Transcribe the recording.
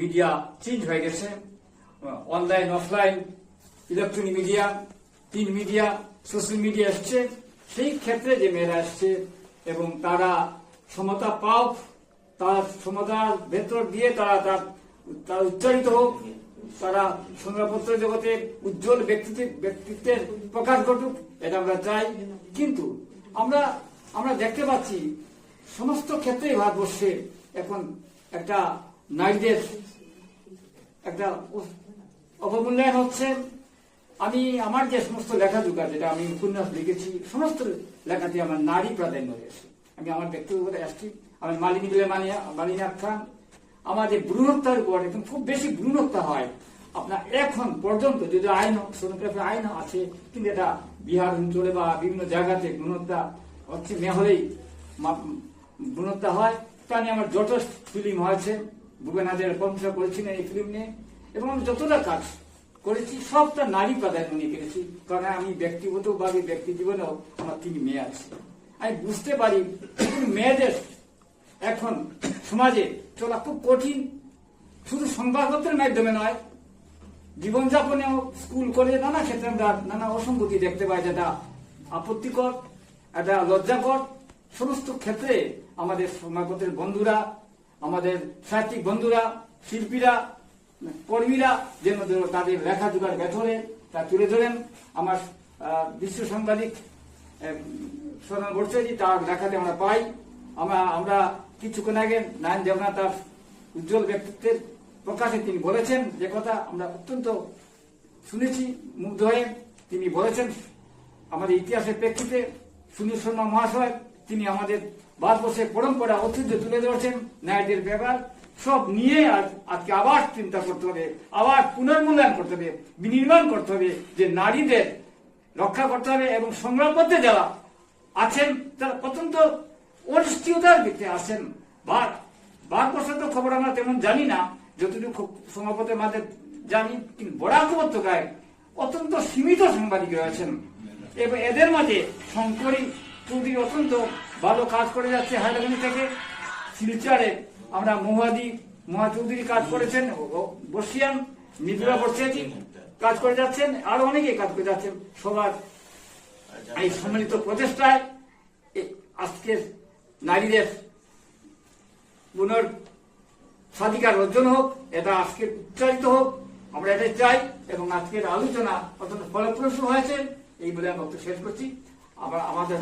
Media change হয়ে গেছে। Online offline electronic media print media social media এসছে। সেই ক্ষেত্রে যে মেয়েরা এসছে এবং তারা সমতা পাও, তার সমতার ভেতর দিয়ে তারা তার উচ্চারিত হোক, তারা সংবাদপত্র জগতে উজ্জ্বল ব্যক্তিত্ব ব্যক্তিত্বের প্রকাশ ঘটুক, এটা আমরা চাই। কিন্তু আমরা আমরা দেখতে পাচ্ছি সমস্ত ক্ষেত্রেই ভারতবর্ষে এখন একটা নারীদের একটা অবমূল্যায়ন হচ্ছে। আমি, আমার যে সমস্ত লেখা জোগা যেটা আমি উপন্যাস লিখেছি, সমস্ত লেখাতে আমার নারী প্রাধান্য রয়েছে। আমি আমার ব্যক্তিগত আসছি, আমি মালিনী বলে মানিয়া, মালিনী খান আমাদের ভ্রূণহত্যার উপর এখন খুব বেশি ভ্রূণহত্যা হয়, আপনার এখন পর্যন্ত যদি আইন সোনোগ্রাফি আইন আছে, কিন্তু এটা বিহার অঞ্চলে বা বিভিন্ন জায়গাতে ভ্রূণহত্যা হচ্ছে মেয়ে হলেই ভ্রূণহত্যা হয়। তা নিয়ে আমার যথেষ্ট ফিল্ম হয়েছে। ভূপেন হাজার প্রশংসা করেছিলেন এই ফিল্ম নিয়ে। এবং আমি যতটা কাজ করেছি, সবটা নারী প্রাধান্য নিয়ে করেছি। কারণ আমি ব্যক্তিগত ব্যক্তিগতভাবে, ব্যক্তি জীবনেও আমার তিন মেয়ে আছে। আমি বুঝতে পারি মেয়েদের এখন সমাজে চলা খুব কঠিন। শুধু সংবাদপত্রের মাধ্যমে নয়, জীবনযাপনেও, স্কুল, কলেজে নানা ক্ষেত্রে নানা অসঙ্গতি দেখতে পাই যেটা আপত্তিকর, এটা লজ্জাকর। সমস্ত ক্ষেত্রে আমাদের সমাজপত্রের বন্ধুরা আমাদের সাহিত্যিক বন্ধুরা, শিল্পীরা, কর্মীরা যেন তাদের লেখা জোগাড় ভেতরে তা তুলে ধরেন। আমার বিশ্ব সাংবাদিক সদন ভট্টাচার্য তার লেখাতে আমরা পাই। আমরা আমরা কিছুক্ষণ আগে নারায়ণ দেবনাথ তার উজ্জ্বল ব্যক্তিত্বের প্রকাশে তিনি বলেছেন যে কথা আমরা অত্যন্ত শুনেছি, মুগ্ধ হয়ে তিনি বলেছেন। আমাদের ইতিহাসের প্রেক্ষিতে সুনীল শর্মা মহাশয়, তিনি আমাদের ভারতবর্ষের পরম্পরা, ঐতিহ্য তুলে ধরেছেন ন্যায়দের ব্যাপার সব নিয়ে আজ আজকে আবার চিন্তা করতে হবে, আবার পুনর্মূল্যায়ন করতে হবে, বিনির্মাণ করতে হবে, যে নারীদের রক্ষা করতে হবে এবং সংগ্রাম করতে যারা আছেন, তারা অত্যন্ত অনিশ্চয়তার ভিত্তিতে আছেন। বা ভারতবর্ষের তো খবর আমরা তেমন জানি না, যতটুকু সমাপতের মাঝে জানি, কিন্তু বরাক উপত্যকায় অত্যন্ত সীমিত সাংবাদিক রয়েছেন এবং এদের মাঝে শঙ্করী চৌধুরী অত্যন্ত ভালো কাজ করে যাচ্ছে হাইলাকানি থেকে। শিলচরে আমরা মহাদি মহা চৌধুরী কাজ করেছেন বর্ষিয়ান মৃদুলা বর্ষিয়াজি কাজ করে যাচ্ছেন, আরও অনেকে কাজ করে যাচ্ছেন সবার এই সম্মিলিত প্রচেষ্টায়। আজকের নারীদের পুনর স্বাধিকার অর্জন হোক, এটা আজকে উচ্চারিত হোক, আমরা এটা চাই এবং আজকের আলোচনা অত্যন্ত ফলপ্রসূ হয়েছে, এই বলে আমি শেষ করছি। 阿爸阿妈的。